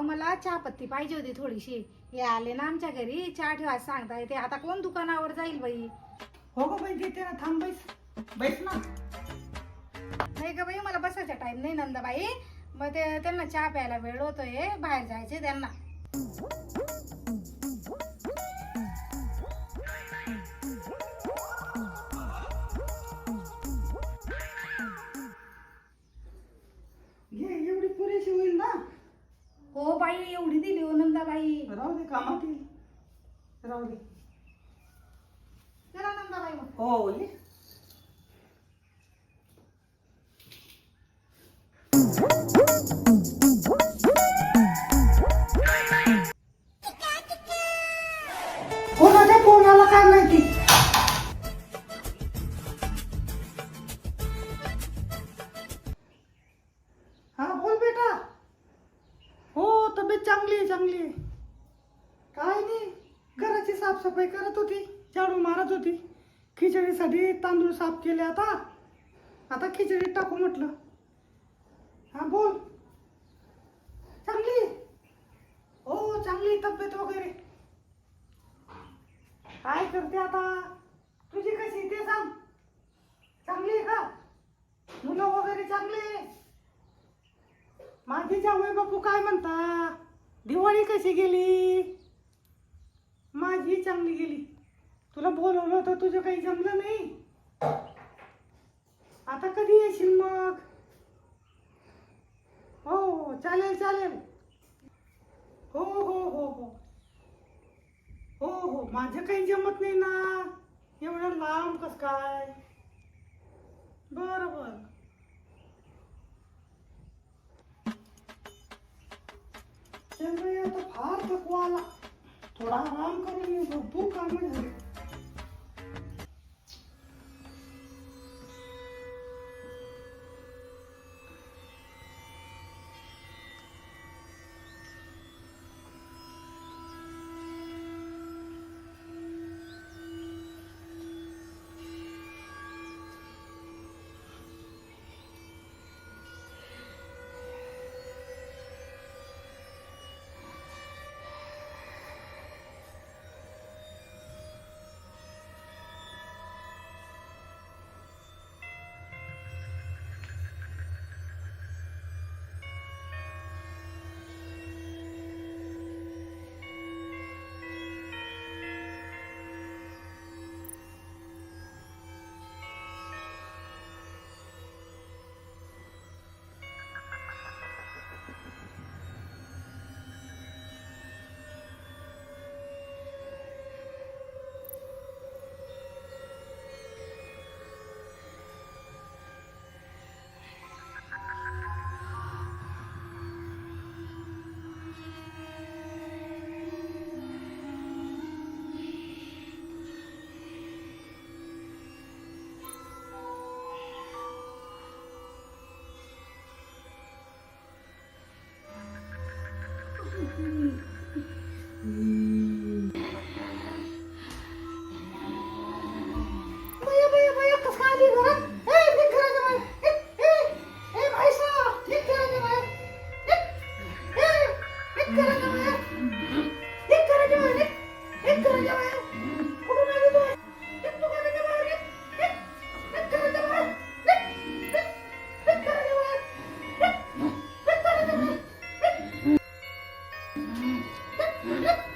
अहो मला चहा पत्ती पाहिजे होती थोडीशी. हे आले ना आमच्या घरी चहा ठेवायला सांगता येते. आता कोण दुकानावर जाईल बाई? हो गं बाई देते ना थांब बैस. बैस ना. नाही का बाई मला बसायचा टाइम नाही नंदाबाई. मग ते त्यांना चहा प्यायला वेळ होतोय. बाहेर जायचे त्यांना. राहू दे कामात येईल. राहू दे. चला नंदाबाई मग. हो ये कोणाच्या कोणाला काय माहिती? हा बोल बेटा. हो तब्येत चांगली आहे चांगली आहे. काय नाही घराची साफसफाई करत होती झाडू मारत होती. खिचडीसाठी तांदूळ साफ केले आता. आता खिचडीत टाकू म्हटलं. हा बोल. चांगली? हो चांगली तब्येत वगैरे. काय करते आता? तुझी कशी ते सांग. चांगली आहे का? मुलं वगैरे चांगले? माझी जावई बापू काय म्हणता? दिवाळी कशी गेली माझी चांगली गेली तुला बोलवलं होतं तुझं काही जमलं नाही. आता कधी येशील मग? हो, हो हो चालेल चालेल. हो हो हो हो. हो हो माझं काही जमत नाही ना. एवढं लांब कस काय? बरं बरं. चल आता फार थकवा आला. थोडा आराम करून भरपूर कामं झाली. Good. Hum?